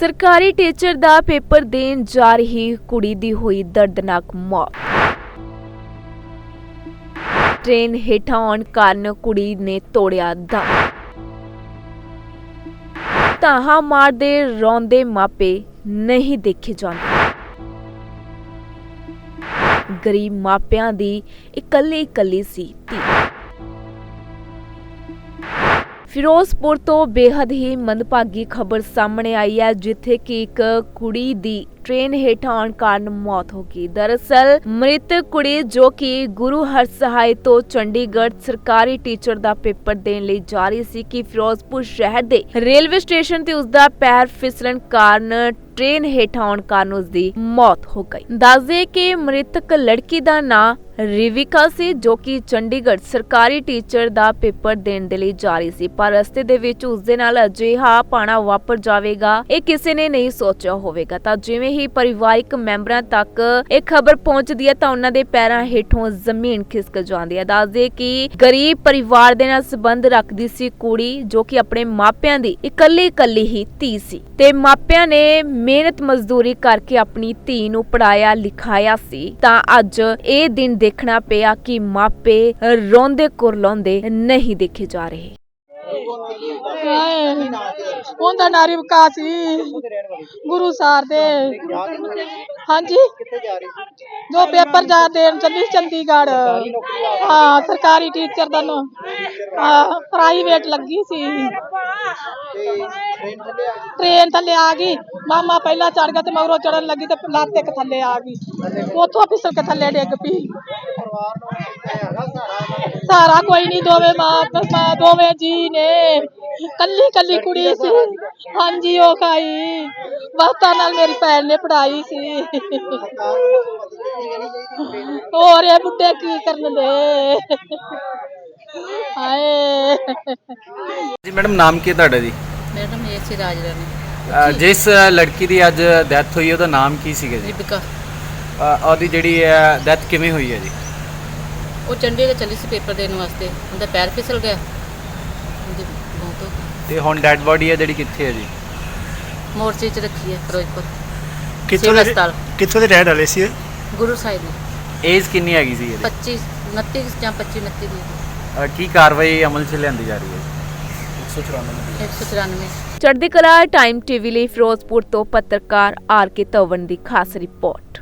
ਸਰਕਾਰੀ ਟੀਚਰ ਦਾ ਪੇਪਰ ਦੇਣ ਜਾ ਰਹੀ ਕੁੜੀ ਦੀ ਹੋਈ ਦਰਦਨਾਕ ਮੌਤ। ਟ੍ਰੇਨ ਹੇਠਾਂ ਆਉਣ ਕਾਰਨ ਕੁੜੀ ਨੇ ਤੋੜਿਆ ਦਮ। ਤਾਹਾ ਮਾਰਦੇ ਰੋਂਦੇ ਮਾਪੇ ਨਹੀਂ ਦੇਖੇ ਜਾਂਦੇ। ਗਰੀਬ ਮਾਪਿਆਂ ਦੀ ਇਕੱਲੀ ਇਕੱਲੀ ਸੀ ਧੀ। ਫਿਰੋਜ਼ਪੁਰ ਤੋਂ ਬੇहद ਹੀ ਮੰਦਭਾਗੀ ਖਬਰ ਸਾਹਮਣੇ ਆਈ ਹੈ, ਜਿੱਥੇ ਕਿ ਇੱਕ ਕੁੜੀ ਦੀ ਟ੍ਰੇਨ ਹੇਠਾਂ ਆਉਣ ਕਾਰਨ ਮੌਤ ਹੋ ਗਈ। ਦਰਅਸਲ ਮ੍ਰਿਤਕ ਕੁੜੀ ਜੋ ਕਿ ਗੁਰੂ ਹਰਸਹਾਏ ਤੋਂ ਚੰਡੀਗੜ੍ਹ ਸਰਕਾਰੀ ਟੀਚਰ ਦਾ ਪੇਪਰ ਦੇਣ ਲਈ ਜਾ ਰਹੀ ਸੀ ਕਿ ਫਿਰੋਜ਼ਪੁਰ ਸ਼ਹਿਰ ਦੇ ਰੇਲਵੇ ਸਟੇਸ਼ਨ ਤੇ ਉਸ ਦਾ ਪੈਰ ਫਿਸਲਣ ਕਾਰਨ ਟ੍ਰੇਨ ਹੇਠਾਂ ਆਉਣ ਕਾਰਨ ਉਸ ਦੀ ਮੌਤ ਹੋ ਗਈ। ਦੱਸਦੇ ਕਿ ਮ੍ਰਿਤਕ ਲੜਕੀ ਦਾ ਨਾਂ ਰਿਵਿਕਾ ਸੀ ਜੋ ਕਿ ਚੰਡੀਗੜ੍ਹ ਸਰਕਾਰੀ ਟੀਚਰ ਦਾ ਪੇਪਰ ਦੇਣ ਦੇ ਲਈ ਜਾ ਰਹੀ ਸੀ, ਪਰ ਰਸਤੇ ਦੇ ਵਿੱਚ ਉਸ ਦੇ ਨਾਲ ਅਜਿਹਾ ਪਾਣਾ ਵਾਪਰ ਜਾਵੇਗਾ, ਇਹ ਕਿਸੇ ਨੇ ਨਹੀਂ ਸੋਚਿਆ ਹੋਵੇਗਾ। ਤਾਂ ਜਿਵੇਂ ਹੀ ਪਰਿਵਾਰਿਕ ਮੈਂਬਰਾਂ ਤੱਕ ਇਹ ਖਬਰ ਪਹੁੰਚਦੀ ਹੈ, ਤਾਂ ਉਹਨਾਂ ਦੇ ਪੈਰਾਂ ਹੇਠੋਂ ਜ਼ਮੀਨ ਖਿਸਕ ਜਾਂਦੀ ਹੈ। ਦੱਸਦੇ ਕਿ ਗਰੀਬ ਪਰਿਵਾਰ ਦੇ ਨਾਲ ਸੰਬੰਧ ਰੱਖਦੀ ਸੀ ਕੁੜੀ, ਜੋ ਕਿ ਆਪਣੇ ਮਾਪਿਆਂ ਦੀ ਇਕੱਲੀ ਇਕੱਲੀ ਹੀ ਧੀ ਸੀ ਤੇ ਮਾਪਿਆਂ ਨੇ ਮਿਹਨਤ ਮਜ਼ਦੂਰੀ ਕਰਕੇ ਆਪਣੀ ਧੀ ਨੂੰ ਪੜਾਇਆ ਲਿਖਾਇਆ ਸੀ। ਤਾਂ ਅੱਜ ਇਹ ਦਿਨ ਦੇਖਣਾ ਪਿਆ ਕਿ ਮਾਪੇ ਰੋਂਦੇ ਕੁਰਲਾਉਂਦੇ ਨਹੀਂ ਦੇਖੇ ਜਾ ਰਹੇ ਹਾਏ ਉਹਦਾ ਨਾਂ ਰਿਵਕਾ ਸੀ ਗੁਰੂ ਸਾਰ ਦੇ ਹਾਂਜੀ ਜੋ ਪੇਪਰ ਜਾ ਦੇਣ ਚੱਲੀ ਸੀ ਚੰਡੀਗੜ੍ਹ ਹਾਂ ਸਰਕਾਰੀ ਟੀਚਰ ਦਾ ਨੂੰ ਹਾਂ ਪ੍ਰਾਈਵੇਟ ਲੱਗੀ ਸੀ ਟ੍ਰੇਨ ਥੱਲੇ ਆ ਗਈ ਮਾਮਾ ਪਹਿਲਾਂ ਚੜ ਗਿਆ ਤੇ ਮਗਰੋਂ ਚੜਨ ਲੱਗੀ ਤੇ ਲੱਤ ਇੱਕ ਥੱਲੇ ਆ ਗਈ ਉੱਥੋਂ ਫਿਸਲ ਕੇ ਥੱਲੇ ਡਿੱਗ ਪਈ ਸਾਰਾ ਕੋਈ ਨਹੀਂ ਦੋਵੇਂ ਮਾਂ ਮਾਂ ਦੋਵੇਂ ਜੀ ਨੇ। ਕੱਲੀ ਕੱਲੀ ਕੁੜੀ ਸੀ। ਹਾਂਜੀ ਉਹ ਖਾਈ ਬਾਤਾਂ ਨਾਲ ਮੇਰੀ ਭੈਣ ਨੇ ਪੜਾਈ ਸੀ। ਹੋਰ ਇਹ ਬੁੱਢੇ ਕੀ ਕਰਨ ਦੇ? ਹਾਏ। ਜੀ ਮੈਡਮ ਨਾਮ ਕੀ ਹੈ ਤੁਹਾਡਾ ਜੀ? ਮੇਰਾ ਨਾਮ ਇਹ ਸੀ ਰਾਜ ਰਾਣੀ ਅ, ਜਿਸ ਲੜਕੀ ਦੀ ਅੱਜ ਡੈਥ ਹੋਈ ਉਹਦਾ ਨਾਮ ਕੀ ਸੀਗਾ ਜੀ? ਰਿਬਿਕਾ ਅ, ਉਹਦੀ ਜਿਹੜੀ ਡੈਥ ਕਿਵੇਂ ਹੋਈ ਹੈ ਜੀ? ਉਹ ਚੰਡੀਗੜ੍ਹ ਚੱਲੀ ਸੀ ਪੇਪਰ ਦੇਣ ਵਾਸਤੇ। ਉਹਦਾ ਪੈਰ ਫਿਸਲ ਗਿਆ। ਉਹਦੀ ਮੌਤ ਹੋ ਗਈ। ਤੇ ਹੁਣ ਡੈਡ ਬੋਡੀ ਹੈ ਜਿਹੜੀ ਕਿੱਥੇ ਹੈ ਜੀ? ਮੋਰਚੇ 'ਚ ਰੱਖੀ ਹੈ ਫਿਰੋਜ਼ਪੁਰ। ਕਿੱਥੋਂ ਸਿਵਲ ਦੇ ਹਸਪਤਾਲ। ਕਿੱਥੋਂ ਦੇ ਰਹਿਣ ਵਾਲੇ ਸੀ ਇਹ? ਗੁਰੂ ਸਾਹਿਬ ਨੇ ਏਜ ਕਿੰਨੀ ਹੈਗੀ ਸੀ ਇਹਦੀ? 25 29 ਜਾਂ 25 29 ਦੀ। ਅ, ਕੀ ਕਾਰਵਾਈ ਅਮਲ 'ਚ ਲਿਆਂਦੀ ਜਾ ਰਹੀ ਹੈ? 194 ਚੜ੍ਹਦੀ ਕਲਾ ਟਾਈਮ ਟੀਵੀ ਲਈ ਫਿਰੋਜ਼ਪੁਰ ਤੋਂ ਪੱਤਰਕਾਰ ਆਰ ਕੇ ਤਵਨ ਦੀ ਖਾਸ ਰਿਪੋਰਟ।